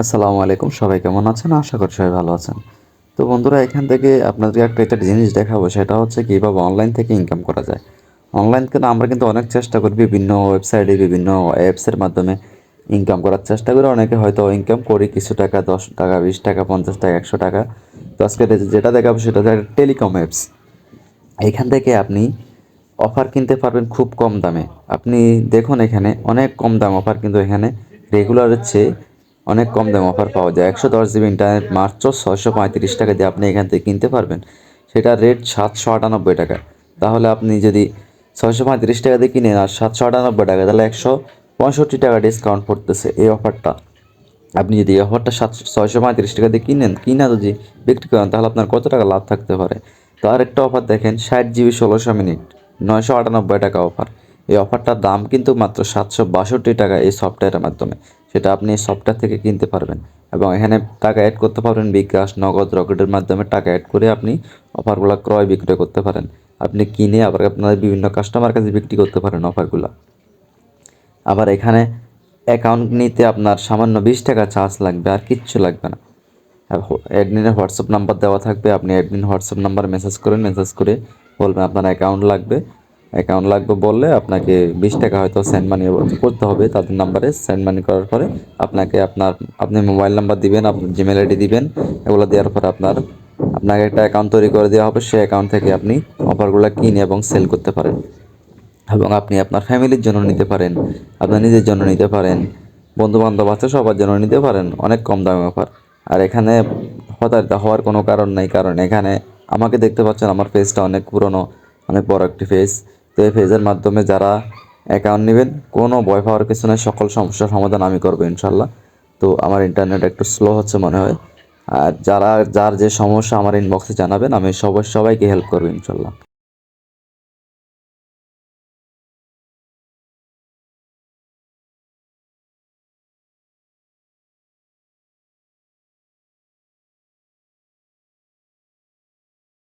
আসসালামু আলাইকুম, সবাই কেমন আছেন? আশা করি সবাই ভালো আছেন। তো বন্ধুরা, এখান থেকে আপনাদেরকে একটা একটা জিনিস দেখাবো, সেটা হচ্ছে কীভাবে অনলাইন থেকে ইনকাম করা যায়। অনলাইন কিন্তু আমরা কিন্তু অনেক চেষ্টা করি বিভিন্ন ওয়েবসাইটে বিভিন্ন অ্যাপসের মাধ্যমে ইনকাম করার চেষ্টা করি। অনেকে হয়তো ইনকাম করি কিছু টাকা, দশ টাকা, বিশ টাকা, পঞ্চাশ টাকা, একশো টাকা। তো আজকে যেটা দেখাবো সেটা হচ্ছে টেলিকম অ্যাপস এখান থেকে আপনি অফার কিনতে পারবেন খুব কম দামে। আপনি দেখুন এখানে অনেক কম দাম অফার কিন্তু এখানে। রেগুলারের চেয়ে অনেক কম দামে অফার পাওয়া যায়। একশো দশ জিবি ইন্টারনেট মাত্র ছয়শো পঁয়ত্রিশ টাকা দিয়ে আপনি এখান থেকে কিনতে পারবেন। সেটা রেট সাতশো আটানব্বই টাকা। তাহলে আপনি যদি ছয়শো পঁয়ত্রিশ টাকা দিয়ে কিনেন আর সাতশো আটানব্বই টাকা, তাহলে একশো পঁয়ষট্টি টাকা ডিসকাউন্ট পড়তেছে এই অফারটা। আপনি যদি এই অফারটা সাতশো ছয়শো পঁয়ত্রিশ টাকা দিয়ে কিনেন, কিনা যদি বিক্রি করেন, তাহলে আপনার কত টাকা লাভ থাকতে পারে? তো আরেকটা অফার দেখেন, ষাট জিবি ষোলোশো মিনিট, নয়শো আটানব্বই টাকা অফার। এই অফারটার দাম কিন্তু মাত্র সাতশো বাষট্টি টাকা এই সফটওয়্যারের মাধ্যমে। সেটা আপনি এই সফটওয়্যার থেকে কিনতে পারবেন এবং এখানে টাকা অ্যাড করতে পারবেন বিকাশ, নগদ, রকেটের মাধ্যমে টাকা অ্যাড করে আপনি অফারগুলো ক্রয় বিক্রয় করতে পারেন। আপনি কিনে আবার আপনার বিভিন্ন কাস্টমার কাছে বিক্রি করতে পারেন অফারগুলো। আবার এখানে অ্যাকাউন্ট নিতে আপনার সামান্য বিশ টাকা চার্জ লাগবে, আর কিচ্ছু লাগবে না। অ্যাডমিনের হোয়াটসঅ্যাপ নাম্বার দেওয়া থাকবে, আপনি অ্যাডমিন হোয়াটসঅ্যাপ নাম্বার মেসেজ করেন মেসেজ করে বলবেন আপনার অ্যাকাউন্ট লাগবে। অ্যাকাউন্ট লাগবে বললে আপনাকে বিশ টাকা হয়তো সেন্ড মানি করতে হবে, তাদের নাম্বারে সেন্ড মানি করার পরে আপনাকে আপনার, আপনি মোবাইল নাম্বার দিবেন, আপনার জিমেল আইডি দিবেন, এগুলো দেওয়ার পরে আপনার, আপনাকে একটা অ্যাকাউন্ট তৈরি করে দেওয়া হবে, সেই অ্যাকাউন্ট থেকে আপনি অফারগুলো কিনে এবং সেল করতে পারেন এবং আপনি আপনার ফ্যামিলির জন্য নিতে পারেন, আপনার নিজের জন্য নিতে পারেন বন্ধু বান্ধব আছে, সবার জন্য নিতে পারেন, অনেক কম দামে অফার আর এখানে হতাশিত হওয়ার কোনো কারণ নেই, কারণ এখানে আমাকে দেখতে পাচ্ছেন, আমার ফেসটা অনেক পুরনো, অনেক বড় একটি ফেস তো এই পেজের মাধ্যমে যারা অ্যাকাউন্ট নেবেন, কোনো ভয় পাওয়ার কিছু নয় সকল সমস্যার সমাধান আমি করব ইনশাল্লাহ। তো আমার ইন্টারনেট একটু স্লো হচ্ছে মনে হয়। আর যারা, যার যে সমস্যা আমার ইনবক্সে জানাবেন, আমি সবাই, সবাইকে হেল্প করব ইনশাল্লাহ।